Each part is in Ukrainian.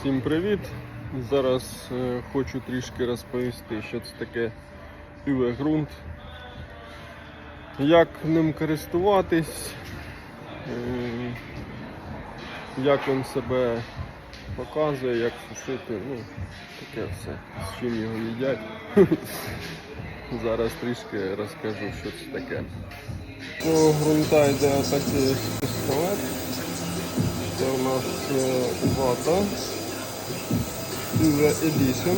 Всім привіт! Зараз е, хочу трішки розповісти, що це таке ґрунт, як ним користуватись, е, як він себе показує, як сушити, ну, таке все, з чим його їдять. Зараз трішки розкажу, що це таке. До ґрунта йде отакий пістолет. Це у нас е, вата. UV Edition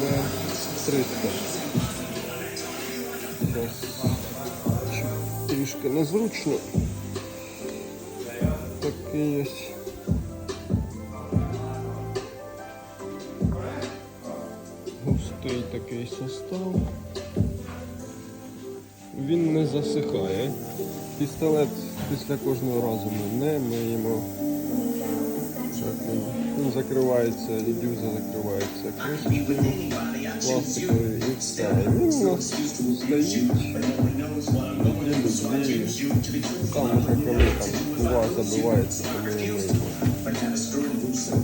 V300. Зараз трішки незручно. Такий ось. Густий такий состав. Він не засихає. Пістолет після кожного разу ми не миємо. Так, він, закривається, дюза закривається кришечкою пластиковою і все. І він у нас стоїть. Неділю дві. Там уже коли там кува забивається, то ми.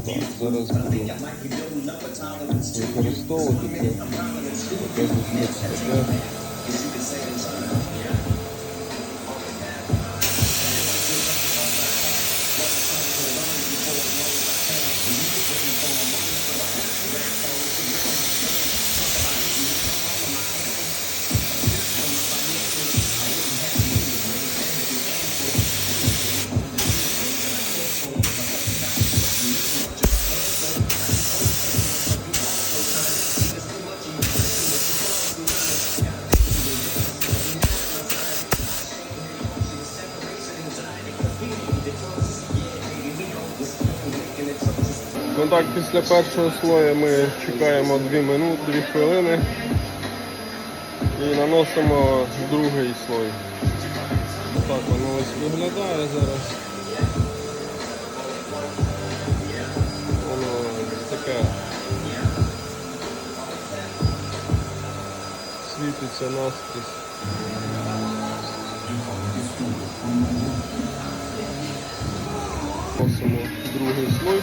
Так, зараз буду використовувати це. Це Ну так, після першого слою ми чекаємо 2 минути, 2 хвилини і наносимо другий слой. Так воно ось виглядає зараз. Воно таке світиться наскрізь. Носимо другий слой.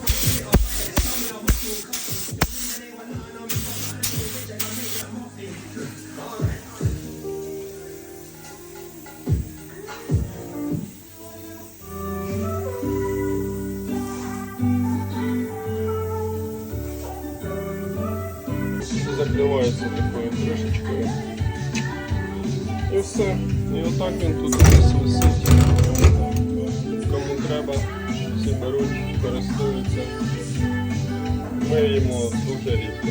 такою кришечкою. І все. І отак він тут нас висить. Кому треба, всі беруть, користуються. Ми їмо дуже рідко.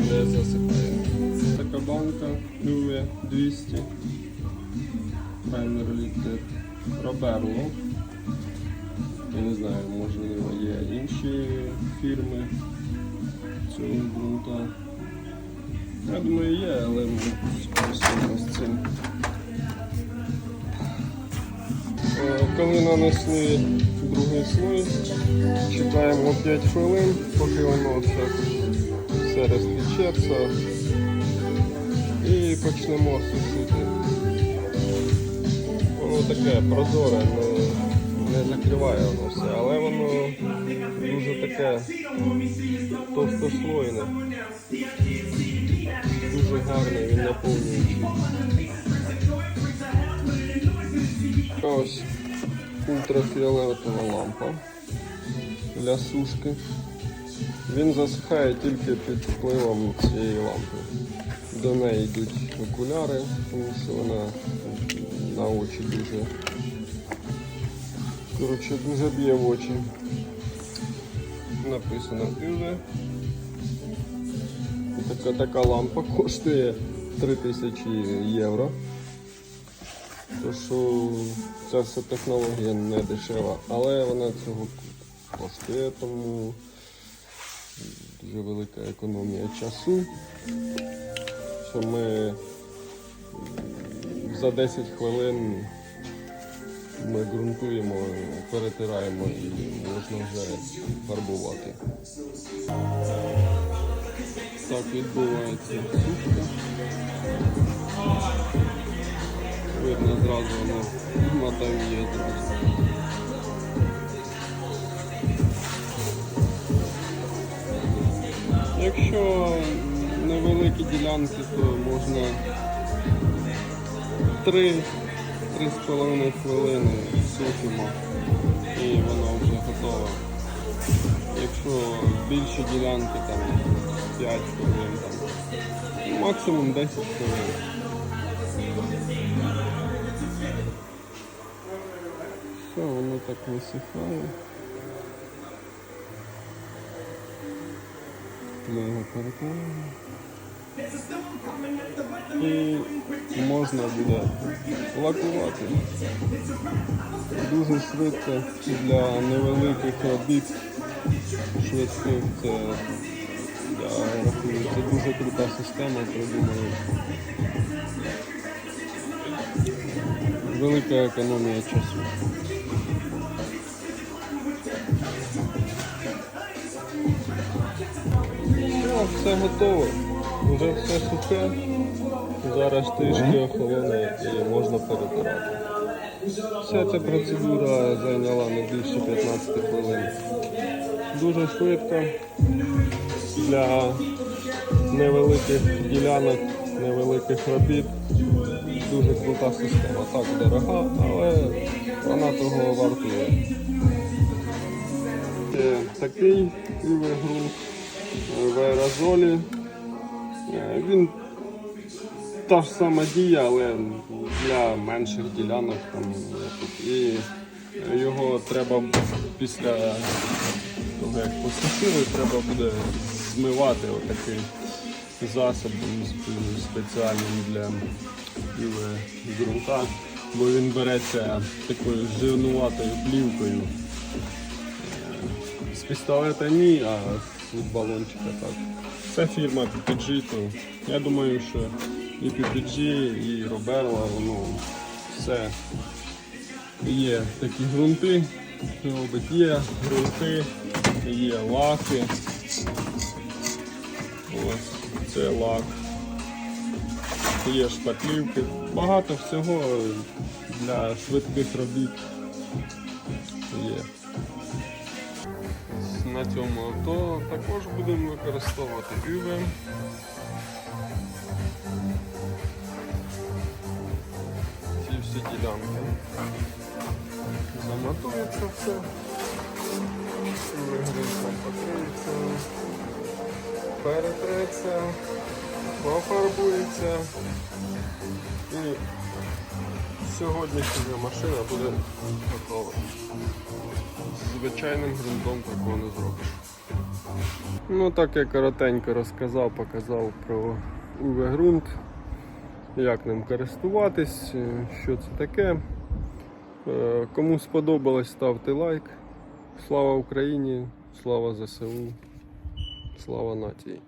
Не засихає. Така банка Люве 200 Файнер літер Роберло. Я не знаю, можливо є інші фірми цього ґрунта. Я думаю є, але ми користуємося цим. Е, Коли нанесли другий слой, чекаємо 5 хвилин, поки воно все, все розтечеться і почнемо сушити. Воно таке прозоре, не, не закриває воно все, але воно дуже таке товстослойне. Дуже гарний, він наповнюючий. Ось ультрафіолетова лампа для сушки. Він засихає тільки під впливом цієї лампи. До неї йдуть окуляри, тому що вона на очі дуже коротше, дуже б'є в очі. Написано Юзе. Така, така лампа коштує 3000 євро. То що ця вся технологія не дешева, але вона цього коштує, тому дуже велика економія часу. що ми за 10 хвилин ми ґрунтуємо, перетираємо і можна вже фарбувати. Так відбувається. Видно зразу воно мотовіє зразу. Якщо невеликі ділянки, то можна 3 3,5 хвилини сушимо і воно вже готове. Якщо більші ділянки, там 5 хвилин, там, максимум 10 хвилин. Все, воно так висихає. Ми його перекладаємо. І можна буде лакувати. Дуже швидко для невеликих робіт. Швидких це я рахую, це дуже крута система, придумана. Велика економія часу. Ну, все готово. Вже все сухе. Зараз трішки охолоне і можна перетирати. Вся ця процедура зайняла не більше 15 хвилин. Дуже швидко для невеликих ділянок, невеликих робіт. Дуже крута система. Так дорога, але вона того вартує. Такий ґрунт в аерозолі. Е, Він та ж сама дія, але для менших ділянок там і його треба після того, як посушили, треба буде змивати отакий засобом сп- спеціальним для ґрунта, бо він береться такою жирнуватою плівкою. З пістолета ні, а з балончика так. Це фірма PPG, то я думаю, що і PPG, і Роберла, воно все є такі ґрунти, робить. Є ґрунти, є лаки. Ось це лак. Є шпатлівки. Багато всього для швидких робіт є на цьому авто також будемо використовувати UV. Ці всі ділянки. Замотується все. Вигрузком покриється, перетреться, пофарбується і сьогоднішня машина буде готова. Звичайним ґрунтом такого не зробиш. Ну так я коротенько розказав, показав про UV ґрунт, як ним користуватись, е, що це таке. Е, Кому сподобалось, ставте лайк. Слава Україні, слава ЗСУ, слава нації.